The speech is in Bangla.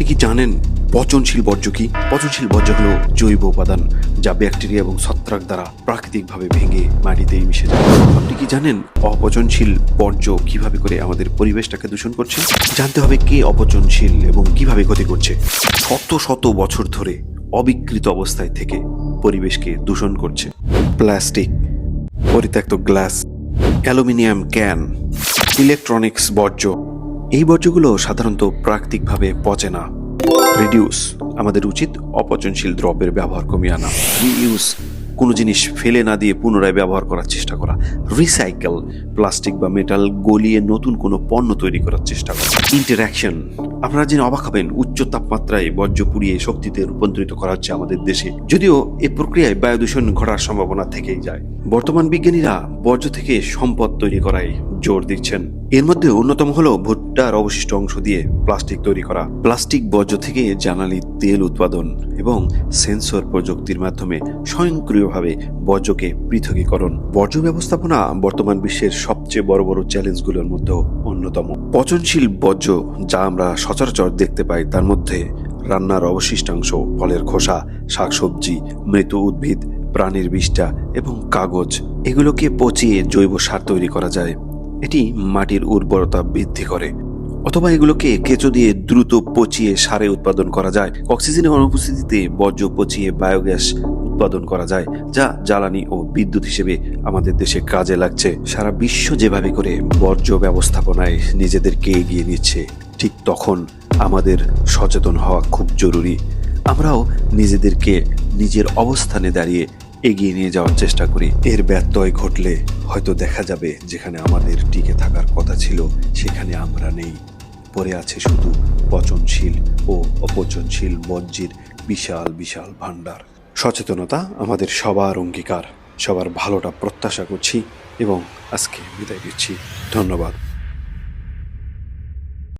আপনি কি জানেন পচনশীল বর্জ্য কি? পচনশীল বর্জ্য হলো জৈব উপাদান যা ব্যাকটেরিয়া এবং ছত্রাক দ্বারা প্রাকৃতিকভাবে ভেঙে মাটিতেই মিশে যায়। আপনি কি জানেন অপচনশীল বর্জ্য কীভাবে করে আমাদের পরিবেশটাকে দূষণ করছে? জানতে হবে কে অপচনশীল এবং কীভাবে ক্ষতি করছে। শত শত বছর ধরে অবিকৃত অবস্থায় থেকে পরিবেশকে দূষণ করছে। প্লাস্টিক, পরিত্যক্ত গ্লাস, অ্যালুমিনিয়াম ক্যান, ইলেকট্রনিক্স বর্জ্য এই বর্জ্যগুলো সাধারণত প্রাকৃতিকভাবে পচে না। রিডিউস আমাদের উচিত অপচনশীল দ্রব্যের ব্যবহার কমিয়ে আনা। রিইউজ কোনো জিনিস ফেলে না দিয়ে পুনরায় ব্যবহার করার চেষ্টা করা। রিসাইকেল প্লাস্টিক বা মেটাল গলিয়ে নতুন কোনো পণ্য তৈরি করার চেষ্টা করা। ইন্টারাকশন আপনারা জেনে অবাক হবেন, উচ্চ তাপমাত্রায় বর্জ্য পুড়িয়ে শক্তিতে রূপান্তরিত করা হচ্ছে আমাদের দেশে। যদিও এ প্রক্রিয়ায় বায়ু দূষণ ঘটার সম্ভাবনা থেকেই যায়। বর্তমান বিজ্ঞানীরা বর্জ্য থেকে সম্পদ তৈরি করায় জোর দিচ্ছেন। এর মধ্যে অন্যতম হলো ভুট্টার অবশিষ্ট অংশ দিয়ে প্লাস্টিক তৈরি করা। প্লাস্টিক বর্জ্য থেকে জ্বালানি, তেল উৎপাদন এবং সেন্সর প্রযুক্তির মাধ্যমে স্বয়ংক্রিয়ভাবে বর্জ্যকে পৃথকীকরণ। বর্জ্য ব্যবস্থাপনা বর্তমান বিশ্বের সবচেয়ে বড় বড় চ্যালেঞ্জগুলোর মধ্যে অন্যতম। পচনশীল বর্জ্য যা আমরা সচরাচর দেখতে পাই, তার মধ্যে রান্নার অবশিষ্টাংশ ফলের খোসা, শাকসবজি, মৃত উদ্ভিদ, প্রাণীর বিষ্ঠা এবং কাগজ, এগুলোকে পচিয়ে জৈব সার তৈরি করা যায়। এটি মাটির উর্বরতা বৃদ্ধি করে। অথবা এগুলোকে কেঁচো দিয়ে দ্রুত পচিয়ে সারে উৎপাদন করা যায়। অক্সিজেনের অনুপস্থিতিতে বর্জ্য পচিয়ে বায়োগ্যাস উৎপাদন করা যায়, যা জ্বালানি ও বিদ্যুৎ হিসেবে আমাদের দেশে কাজে লাগছে। সারা বিশ্ব যেভাবে করে বর্জ্য ব্যবস্থাপনায় নিজেদেরকে এগিয়ে নিচ্ছে, ঠিক তখন আমাদের সচেতন হওয়া খুব জরুরি। আমরাও নিজেদেরকে নিজের অবস্থানে দাঁড়িয়ে এগিয়ে নিয়ে যাওয়ার চেষ্টা করি। এর ব্যত্যয় ঘটলে হয়তো দেখা যাবে যেখানে আমাদের টিকে থাকার কথা ছিল, সেখানে আমরা নেই। পড়ে আছে শুধু পচনশীল ও অপচনশীল বর্জ্যের বিশাল বিশাল ভাণ্ডার। সচেতনতা আমাদের সবার অঙ্গীকার। সবার ভালোটা প্রত্যাশা করছি এবং আজকে বিদায় দিচ্ছি ধন্যবাদ।